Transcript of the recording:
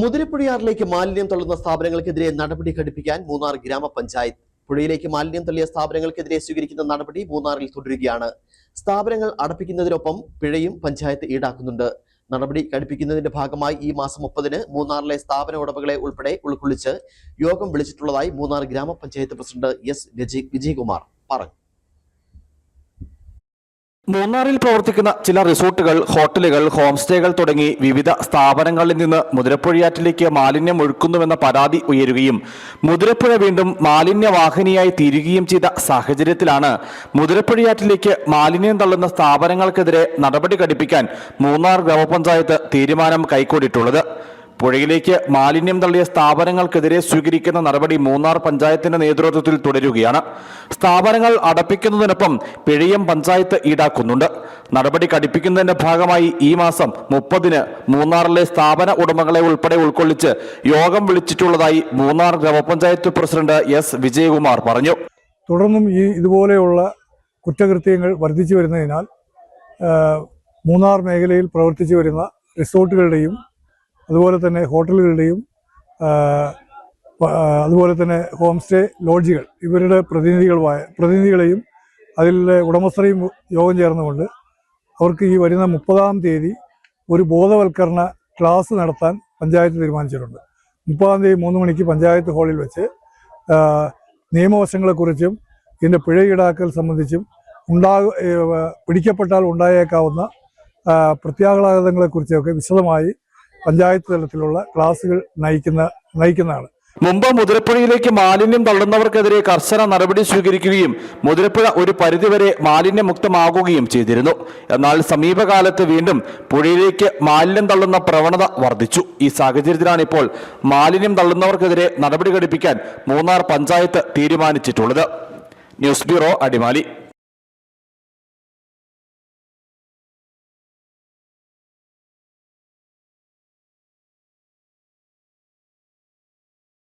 മുതിരപ്പുഴയാറിലേക്ക് മാലിന്യം തള്ളുന്ന സ്ഥാപനങ്ങൾക്കെതിരെ നടപടി ഘടിപ്പിക്കാൻ മൂന്നാർ ഗ്രാമപഞ്ചായത്ത്. പുഴയിലേക്ക് മാലിന്യം തള്ളിയ സ്ഥാപനങ്ങൾക്കെതിരെ സ്വീകരിക്കുന്ന നടപടി മൂന്നാറിൽ തുടരുകയാണ്. സ്ഥാപനങ്ങൾ അടപ്പിക്കുന്നതിനൊപ്പം പിഴയും പഞ്ചായത്ത് ഈടാക്കുന്നുണ്ട്. നടപടി ഘടിപ്പിക്കുന്നതിന്റെ ഭാഗമായി ഈ മാസം മുപ്പതിന് മൂന്നാറിലെ സ്ഥാപന ഉടമകളെ ഉൾപ്പെടെ ഉൾക്കൊള്ളിച്ച് യോഗം വിളിച്ചിട്ടുള്ളതായി മൂന്നാർ ഗ്രാമപഞ്ചായത്ത് പ്രസിഡന്റ് എസ് വിജയ് വിജയകുമാർ പറഞ്ഞു. മൂന്നാറിൽ പ്രവർത്തിക്കുന്ന ചില റിസോർട്ടുകൾ ഹോട്ടലുകൾ ഹോം സ്റ്റേകൾ തുടങ്ങി വിവിധ സ്ഥാപനങ്ങളിൽ നിന്ന് മുതിരപ്പുഴയാറ്റിലേക്ക് മാലിന്യം ഒഴുക്കുന്നുവെന്ന പരാതി ഉയരുകയും മുതിരപ്പുഴ വീണ്ടും മാലിന്യവാഹിനിയായി തീരുകയും ചെയ്ത സാഹചര്യത്തിലാണ് മുതിരപ്പുഴയാറ്റിലേക്ക് മാലിന്യം തള്ളുന്ന സ്ഥാപനങ്ങൾക്കെതിരെ നടപടി ഘടിപ്പിക്കാൻ മൂന്നാർ ഗ്രാമപഞ്ചായത്ത് തീരുമാനം കൈക്കൊണ്ടിട്ടുള്ളത്. പുഴയിലേക്ക് മാലിന്യം തള്ളിയ സ്ഥാപനങ്ങൾക്കെതിരെ സ്വീകരിക്കുന്ന നടപടി മൂന്നാർ പഞ്ചായത്തിന്റെ നേതൃത്വത്തിൽ തുടരുകയാണ്. സ്ഥാപനങ്ങൾ അടപ്പിക്കുന്നതിനൊപ്പം പിഴയും പഞ്ചായത്ത് ഈടാക്കുന്നുണ്ട്. നടപടി കടുപ്പിക്കുന്നതിന്റെ ഭാഗമായി ഈ മാസം മുപ്പതിന് മൂന്നാറിലെ സ്ഥാപന ഉടമകളെ ഉൾപ്പെടെ ഉൾക്കൊള്ളിച്ച് യോഗം വിളിച്ചിട്ടുള്ളതായി മൂന്നാർ ഗ്രാമപഞ്ചായത്ത് പ്രസിഡന്റ് എസ്. വിജയകുമാർ പറഞ്ഞു. തുടർന്നും ഈ ഇതുപോലെയുള്ള കുറ്റകൃത്യങ്ങൾ വർദ്ധിച്ചു വരുന്നതിനാൽ മൂന്നാർ മേഖലയിൽ പ്രവർത്തിച്ചു വരുന്ന റിസോർട്ടുകളുടെയും അതുപോലെ തന്നെ ഹോട്ടലുകളുടെയും അതുപോലെ തന്നെ ഹോം സ്റ്റേ ലോഡ്ജുകൾ ഇവരുടെ പ്രതിനിധികളുമായ പ്രതിനിധികളെയും അതിലെ ഉടമസ്ഥരെയും യോഗം ചേർന്നുകൊണ്ട് അവർക്ക് ഈ വരുന്ന മുപ്പതാം തീയതി ഒരു ബോധവൽക്കരണ ക്ലാസ് നടത്താൻ പഞ്ചായത്ത് തീരുമാനിച്ചിട്ടുണ്ട്. മുപ്പതാം തീയതി മൂന്ന് മണിക്ക് പഞ്ചായത്ത് ഹാളിൽ വെച്ച് നിയമവശങ്ങളെക്കുറിച്ചും ഇതിന്റെ പിഴ ഈടാക്കൽ സംബന്ധിച്ചും ഉണ്ടാക പിടിക്കപ്പെട്ടാൽ ഉണ്ടായേക്കാവുന്ന പ്രത്യാഘാതങ്ങളെക്കുറിച്ചൊക്കെ വിശദമായി പഞ്ചായത്ത് തലത്തിലുള്ള ക്ലാസുകൾ നയിക്കുന്ന നയിക്കുന്നതാണ്. മുമ്പ് മുതിരപ്പുഴയിലേക്ക് മാലിന്യം തള്ളുന്നവർക്കെതിരെ കർശന നടപടി സ്വീകരിക്കുകയും മുതിരപ്പുഴ ഒരു പരിധിവരെ മാലിന്യമുക്തമാകുകയും ചെയ്തിരുന്നു. എന്നാൽ സമീപകാലത്ത് വീണ്ടും പുഴയിലേക്ക് മാലിന്യം തള്ളുന്ന പ്രവണത വർദ്ധിച്ചു. ഈ സാഹചര്യത്തിലാണ് ഇപ്പോൾ മാലിന്യം തള്ളുന്നവർക്കെതിരെ നടപടി ഘടിപ്പിക്കാൻ മൂന്നാർ പഞ്ചായത്ത് തീരുമാനിച്ചിട്ടുള്ളത്. News bureau Adimali.